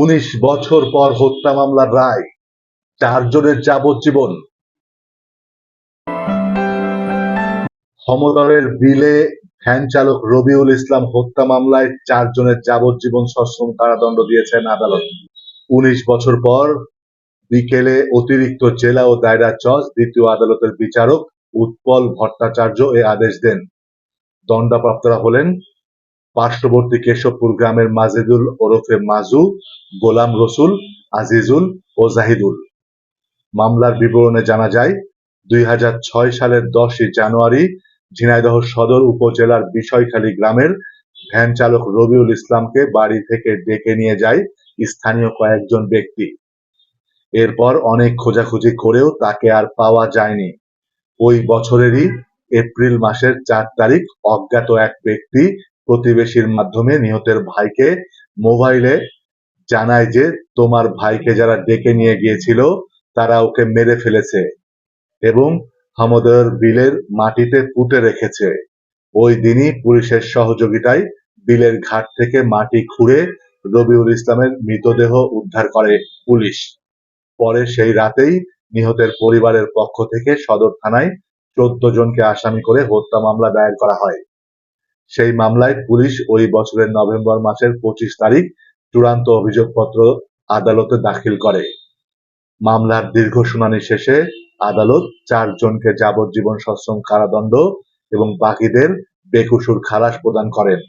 উনিশ বছর পর হত্যা মামলার রায় চারজনের যাবজ্জীবন। সমদলের বিলে ভ্যান চালক রবিউল ইসলাম হত্যা মামলায় চারজনের যাবজ্জীবন সশ্রম কারাদণ্ড দিয়েছেন আদালত। উনিশ বছর পর বিকেলে অতিরিক্ত জেলা ও দায়রা জজ, দ্বিতীয় আদালতের বিচারক উৎপল ভট্টাচার্য এ আদেশ দেন। দণ্ডপ্রাপ্তরা হলেন পার্শ্ববর্তী কেশবপুর গ্রামের মাজেদুল ওরফে মাজু, গোলাম রসুল, আজিজুল ও জাহিদুল। মামলার বিবরণে জানা যায়, দুই সালের দশই জানুয়ারি ঝিনাইদহ সদর উপজেলার বিষয়খালী গ্রামের ভ্যান চালক রবিউল ইসলামকে বাড়ি থেকে ডেকে নিয়ে যায় স্থানীয় কয়েকজন ব্যক্তি। এরপর অনেক খোঁজাখুঁজি করেও তাকে আর পাওয়া যায়নি। ওই বছরেরই এপ্রিল মাসের চার তারিখ অজ্ঞাত এক ব্যক্তি প্রতিবেশীর মাধ্যমে নিহতের ভাইকে মোবাইলে জানায় যে, তোমার ভাইকে যারা ডেকে নিয়ে গিয়েছিল, তারা ওকে মেরে ফেলেছে এবং হামদর বিলের মাটিতে পুঁতে রেখেছে। ওই দিনই পুলিশের সহযোগিতায় বিলের ঘাট থেকে মাটি খুঁড়ে রবিউল ইসলামের মৃতদেহ উদ্ধার করে পুলিশ। পরে সেই রাতেই নিহতের পরিবারের পক্ষ থেকে সদর থানায় চোদ্দ জনকে আসামি করে হত্যা মামলা দায়ের করা হয়। সেই মামলায় পুলিশ ওই বছরের নভেম্বর মাসের পঁচিশ তারিখ চূড়ান্ত অভিযোগপত্র আদালতে দাখিল করে। মামলার দীর্ঘ শুনানি শেষে আদালত চারজনকে যাবজ্জীবন সশ্রম কারাদণ্ড এবং বাকিদের বেকসুর খালাস প্রদান করেন।